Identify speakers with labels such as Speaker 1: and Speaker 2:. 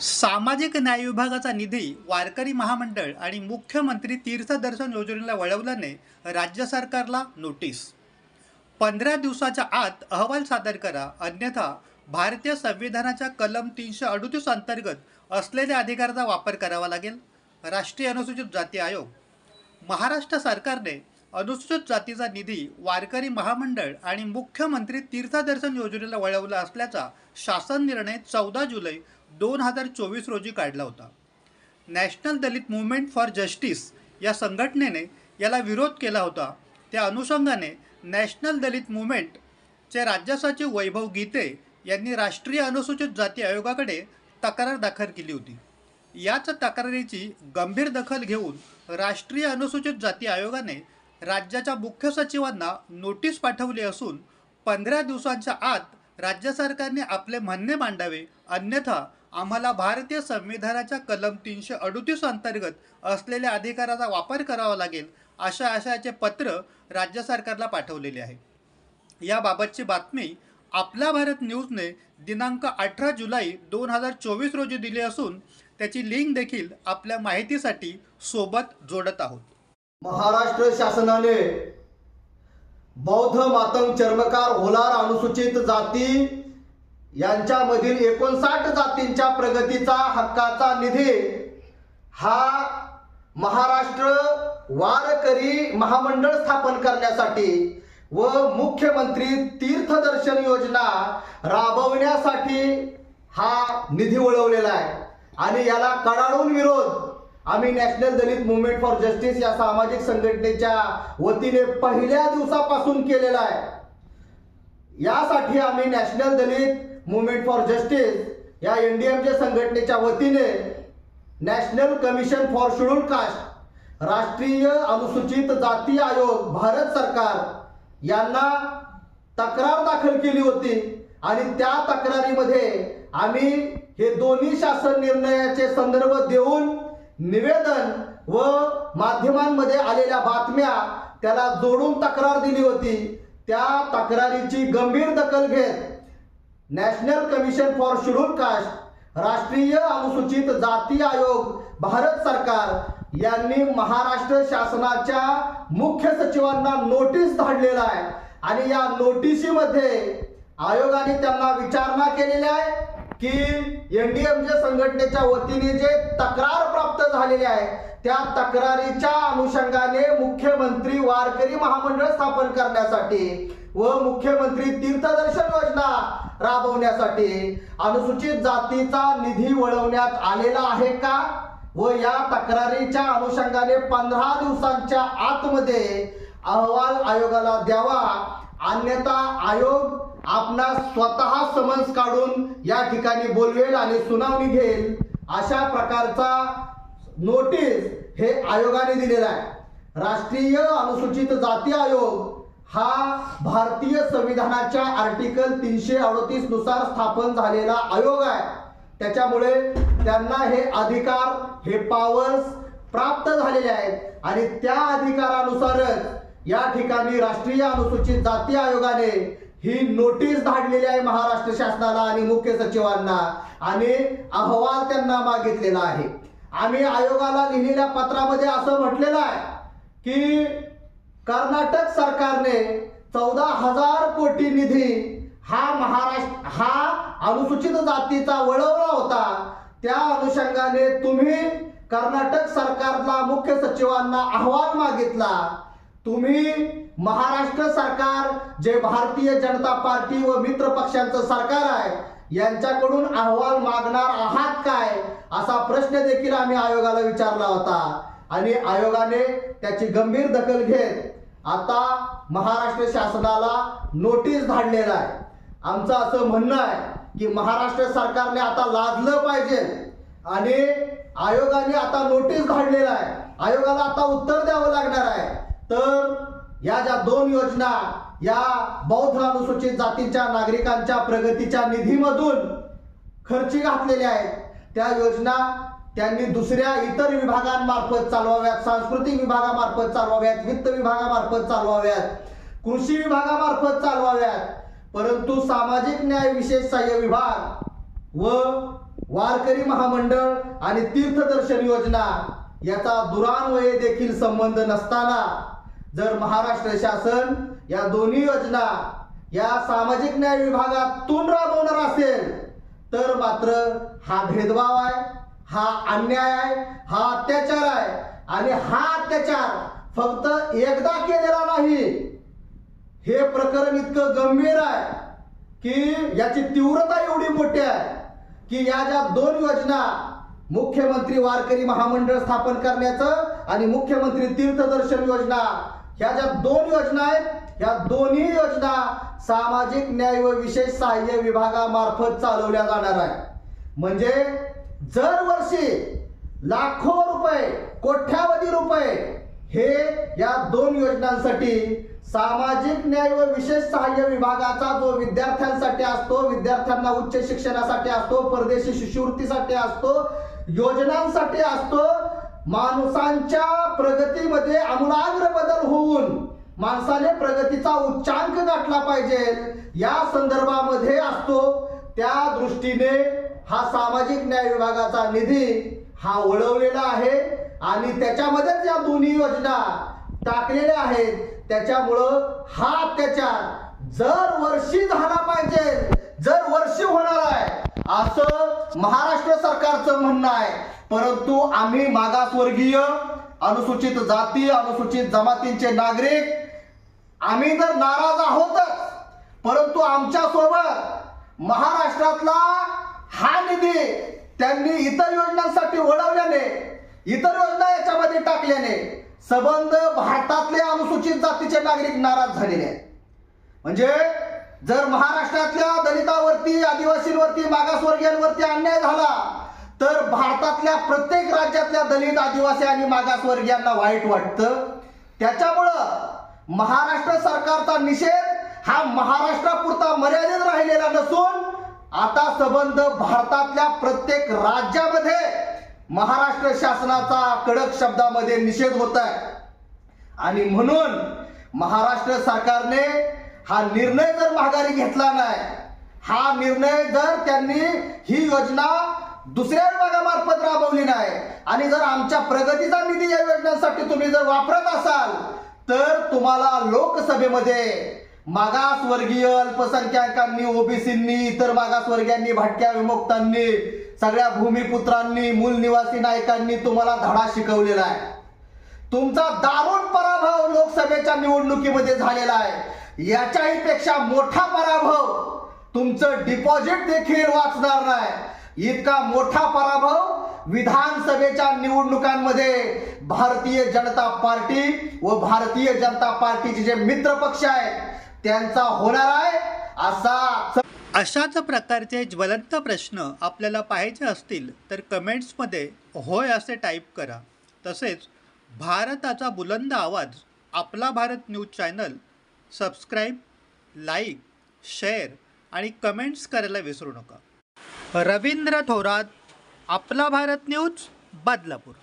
Speaker 1: सामाजिक न्याय विभागाचा निधी वारकरी महामंडळ आणि मुख्यमंत्री तीर्थदर्शन योजनेला वळवल्याने राज्य सरकारला नोटीस. पंधरा दिवसाच्या आत अहवाल सादर करा अन्यथा भारतीय संविधानाच्या कलम तीनशे अडुतीस अंतर्गत असलेल्या अधिकाराचा वापर करावा लागेल. राष्ट्रीय अनुसूचित जाती आयोग. महाराष्ट्र सरकारने अनुसूचित जातीचा निधी वारकरी महामंडळ आणि मुख्यमंत्री तीर्थदर्शन योजनेला वळवला असल्याचा शासन निर्णय चौदा जुलै दोन हजार चोवीस रोजी काढला होता. National Dalit movement for justice या संघटनेने याला विरोध केला होता. त्या अनुषंगाने नॅशनल दलित मुवमेंटचे राज्य सचिव वैभव गीते यांनी राष्ट्रीय अनुसूचित जाती आयोगाकडे तक्रार दाखल केली होती. याच तक्रारीची गंभीर दखल घेऊन राष्ट्रीय अनुसूचित जाती आयोगाने राज्याच्या मुख्य सचिवांना नोटीस पाठवली असून पंधरा दिवसांच्या आत राज्य सरकारने आपले म्हणणे मांडावे अन्यथा आम्हाला भारतीय संविधानाच्या कलम तीनशे अडुतीस अंतर्गत असलेल्या अधिकाराचा वापर करावा लागेल अशा आशयाचे पत्र राज्य सरकारला पाठवलेले आहे. याबाबतची बातमी आपला भारत न्यूजने दिनांक अठरा जुलै दोन हजार चोवीस रोजी दिली असून त्याची लिंक देखील आपल्या माहितीसाठी सोबत जोडत आहोत.
Speaker 2: महाराष्ट्र शासनाने बौद्ध मातंग चर्मकार होलार अनुसूचित जाती यांच्यामधील एकोणसाठ जातींच्या प्रगतीचा हक्काचा निधी हा महाराष्ट्र वारकरी महामंडळ स्थापन करण्यासाठी व मुख्यमंत्री तीर्थदर्शन योजना राबवण्यासाठी हा निधी वळवलेला आहे. आणि याला कडाडून विरोध आम्ही national Dalit movement for justice या सामाजिक संघटनेच्या वतीने पहिल्या दिवसापासून केलेला आहे. यासाठी आम्ही national Dalit movement for justice या एनडीएमच्या संघटनेच्या वतीने national commission for schedule caste राष्ट्रीय अनुसूचित जाती आयोग भारत सरकार यांना तक्रार दाखल केली होती. आणि त्या तक्रारीमध्ये आम्ही हे दोन्ही शासन निर्णयाचे संदर्भ देऊन निवेदन व माध्यमांमध्ये आलेल्या बातम्या त्याला जोडून तक्रार दिली होती. त्या तक्रारीची गंभीर दखल घेत national commission for schedule caste राष्ट्रीय अनुसूचित जाती आयोग भारत सरकार यांनी महाराष्ट्र शासनाच्या मुख्य सचिवांना नोटीस धाडलेला आहे. आणि या नोटिसीमध्ये आयोगाने त्यांना विचारणा केलेली आहे की एनडीएमजे संघटनेच्या वतीने जे तक्रार प्राप्त झालेली आहे त्या तक्रारीच्या अनुषंगाने मुख्यमंत्री वारकरी महामंडळ स्थापन करण्यासाठी व मुख्यमंत्री तीर्थदर्शन योजना राबवण्यासाठी अनुसूचित जातीचा निधी वळवण्यात आलेला आहे का? व या तक्रारीच्या अनुषंगाने पंधरा दिवसांच्या आतमध्ये अहवाल आयोगाला द्यावा. अन्यथा आयोग आपणास स्वतः समन्स काढून या ठिकाणी बोलवेल आणि सुनावणी घेईल अशा प्रकारचा नोटीस हे आयोगाने दिलेला आहे. राष्ट्रीय अनुसूचित जाती आयोग हा भारतीय संविधानाच्या आर्टिकल तीनशे अडतीसनुसार स्थापन झालेला आयोग आहे. त्याच्यामुळे त्यांना हे अधिकार हे पावर्स प्राप्त झालेले आहेत. आणि त्या अधिकारानुसारच या ठिकाणी राष्ट्रीय अनुसूचित जाती आयोगाने ही नोटीस धाडलेली आहे महाराष्ट्र शासनाला आणि मुख्य सचिवांना. आणि अहवाल त्यांना मागितलेला आहे. आम्ही आयोगाला लिहिलेल्या पत्रामध्ये असं म्हटलेलं आहे की कर्नाटक सरकारने चौदा हजार कोटी निधी हा महाराष्ट्र हा अनुसूचित जातीचा वळवला होता. त्या अनुषंगाने तुम्ही कर्नाटक सरकारला मुख्य सचिवांना अहवाल मागितला. तुम्ही महाराष्ट्र सरकार जे भारतीय जनता पार्टी व मित्र पक्षांचं सरकार आहे यांच्याकडून अहवाल मागणार आहात काय? असा प्रश्न देखील आम्ही आयोगाला विचारला होता. आणि आयोगाने त्याची गंभीर दखल घेत आता महाराष्ट्र शासनाला नोटीस धाडलेला आहे. आमचं असं म्हणणं आहे की महाराष्ट्र सरकारने आता लाजलं पाहिजे. आणि आयोगाने आता नोटीस धाडलेला आहे. आयोगाला आता उत्तर द्यावं लागणार आहे. तर या ज्या दोन योजना या बौद्ध अनुसूचित जातीच्या नागरिकांच्या प्रगतीच्या निधीमधून खर्ची घातलेल्या आहेत. त्या योजना त्यांनी दुसऱ्या इतर विभागांमार्फत चालवाव्यात सांस्कृतिक विभागामार्फत चालवाव्यात वित्त विभागामार्फत चालवाव्यात कृषी विभागामार्फत चालवाव्यात परंतु सामाजिक न्याय विशेष सहाय्य विभाग व वारकरी महामंडळ आणि तीर्थदर्शन योजना याचा दुरान्वये देखील संबंध नसताना जर महाराष्ट्र शासन या दोन्ही योजना या सामाजिक न्याय विभागातून राबवणार असेल तर मात्र हा भेदभाव आहे. हा अन्याय आहे हा अत्याचार आहे आणि हा अत्याचार फक्त एकदा केलेला नाही. हे प्रकरण इतकं गंभीर आहे की याची तीव्रता एवढी मोठी आहे की या ज्या दोन योजना मुख्यमंत्री वारकरी महामंडळ स्थापन करण्याचं आणि मुख्यमंत्री तीर्थदर्शन योजना ह्या ज्या दोन योजना आहेत ह्या दोन्ही योजना सामाजिक न्याय व विशेष सहाय्य विभागामार्फत चालवल्या जाणार आहे म्हणजे जर वर्षी लाखो रुपये कोट्यावधी रुपये हे या दोन योजनांसाठी सामाजिक न्याय व विशेष सहाय्य विभागाचा जो विद्यार्थ्यांसाठी असतो विद्यार्थ्यांना उच्च शिक्षणासाठी असतो परदेशी शिष्यवृत्तीसाठी असतो योजनांसाठी असतो माणसांच्या प्रगतीमध्ये आमूलाग्र बदल होऊन माणसाने प्रगतीचा उच्चांक गाठला पाहिजे. या संदर्भामध्ये असतो त्या दृष्टीने हा सामाजिक न्याय विभागाचा निधी हा वळवलेला आहे आणि त्याच्यामध्येच या दोन्ही योजना टाकलेल्या आहेत. त्याच्यामुळं हा अत्याचार जर वर्षी झाला पाहिजे जर वर्षी होणार आहे असं महाराष्ट्र सरकारचं म्हणणं आहे. परंतु आम्ही मागासवर्गीय अनुसूचित जाती अनुसूचित जमातींचे नागरिक आम्ही तर नाराज आहोतच. परंतु आमच्यासोबत महाराष्ट्रातला हा निधी त्यांनी इतर योजनांसाठी वळवल्याने इतर योजना याच्यामध्ये टाकल्याने संबंध भारतातले अनुसूचित जातीचे नागरिक नाराज झालेले आहेत. म्हणजे जर महाराष्ट्रातल्या दलितावरती आदिवासींवरती मागासवर्गीयांवरती अन्याय झाला तर भारतातल्या प्रत्येक राज्यातल्या दलित आदिवासी आणि मागासवर्गीयांना वाईट वाटतं. त्याच्यामुळं महाराष्ट्र सरकारचा निषेध हा महाराष्ट्रापुरता मर्यादित राहिलेला नसून आता संबंध भारतातल्या प्रत्येक राज्यामध्ये महाराष्ट्र शासनाचा कडक शब्दामध्ये निषेध होत आहे आणि म्हणून महाराष्ट्र सरकारने हा निर्णय जर माघारी घेतला नाही हा निर्णय जर त्यांनी ही योजना दुसऱ्या विभागामार्फत राबवली नाही आणि जर आमच्या प्रगतीचा निधी या योजनांसाठी तुम्ही जर वापरत असाल तर तुम्हाला लोकसभेमध्ये मागासवर्गीय अल्पसंख्याकांनी ओबीसींनी इतर मागासवर्गीयांनी भटक्या विमुक्तांनी सगळ्या भूमिपुत्रांनी मूल निवासी नायकांनी तुम्हाला धडा शिकवलेला आहे. तुमचा दारुण पराभव लोकसभेच्या निवडणुकीमध्ये झालेला आहे. याच्याही पेक्षा मोठा पराभव तुमचं डिपॉझिट देखील वाचणार नाही. इतका मोठा पराभव विधानसभेच्या निवडणुकांमध्ये भारतीय जनता पार्टी व भारतीय जनता पार्टीचे जे मित्र पक्ष आहेत त्यांचा होणार आहे असा
Speaker 1: अशाच प्रकारचे ज्वलंत प्रश्न आपल्याला पाहायचे असतील तर कमेंट्समध्ये होय असे टाईप करा. तसेच भारताचा बुलंद आवाज आपला Bharat news channel subscribe like share आणि कमेंट्स करायला विसरू नका. रवींद्र थोरात आपला भारत न्यूज बदलापूर.